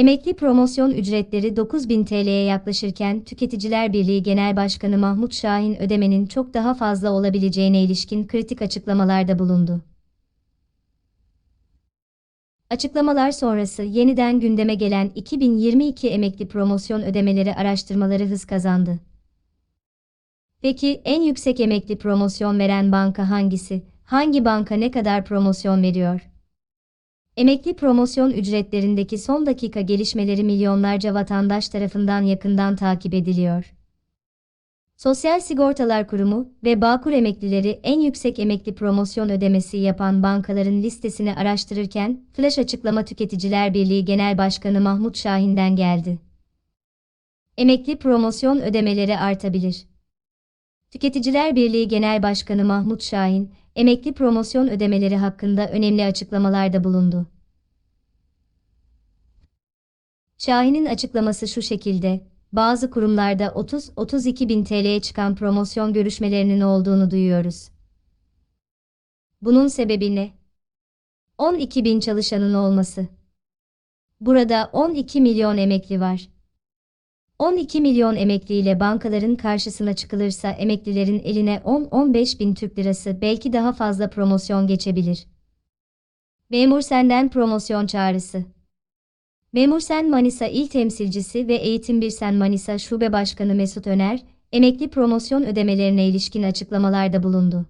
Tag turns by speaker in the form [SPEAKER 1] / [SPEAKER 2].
[SPEAKER 1] Emekli promosyon ücretleri 9000 TL'ye yaklaşırken Tüketiciler Birliği Genel Başkanı Mahmut Şahin ödemenin çok daha fazla olabileceğine ilişkin kritik açıklamalarda bulundu. Açıklamalar sonrası yeniden gündeme gelen 2022 emekli promosyon ödemeleri araştırmaları hız kazandı. Peki en yüksek emekli promosyon veren banka hangisi? Hangi banka ne kadar promosyon veriyor? Emekli promosyon ücretlerindeki son dakika gelişmeleri milyonlarca vatandaş tarafından yakından takip ediliyor. Sosyal Sigortalar Kurumu ve Bağkur emeklileri en yüksek emekli promosyon ödemesi yapan bankaların listesini araştırırken, flash açıklama Tüketiciler Birliği Genel Başkanı Mahmut Şahin'den geldi. Emekli promosyon ödemeleri artabilir. Tüketiciler Birliği Genel Başkanı Mahmut Şahin, emekli promosyon ödemeleri hakkında önemli açıklamalarda bulundu. Şahin'in açıklaması şu şekilde, bazı kurumlarda 30-32 bin TL'ye çıkan promosyon görüşmelerinin olduğunu duyuyoruz. Bunun sebebi ne? 12 bin çalışanın olması. Burada 12 milyon emekli var. 12 milyon emekliyle bankaların karşısına çıkılırsa emeklilerin eline 10-15 bin Türk lirası belki daha fazla promosyon geçebilir. Memur Sen'den promosyon çağrısı. Memur Sen Manisa İl Temsilcisi ve Eğitim Bir Sen Manisa Şube Başkanı Mesut Öner, emekli promosyon ödemelerine ilişkin açıklamalarda bulundu.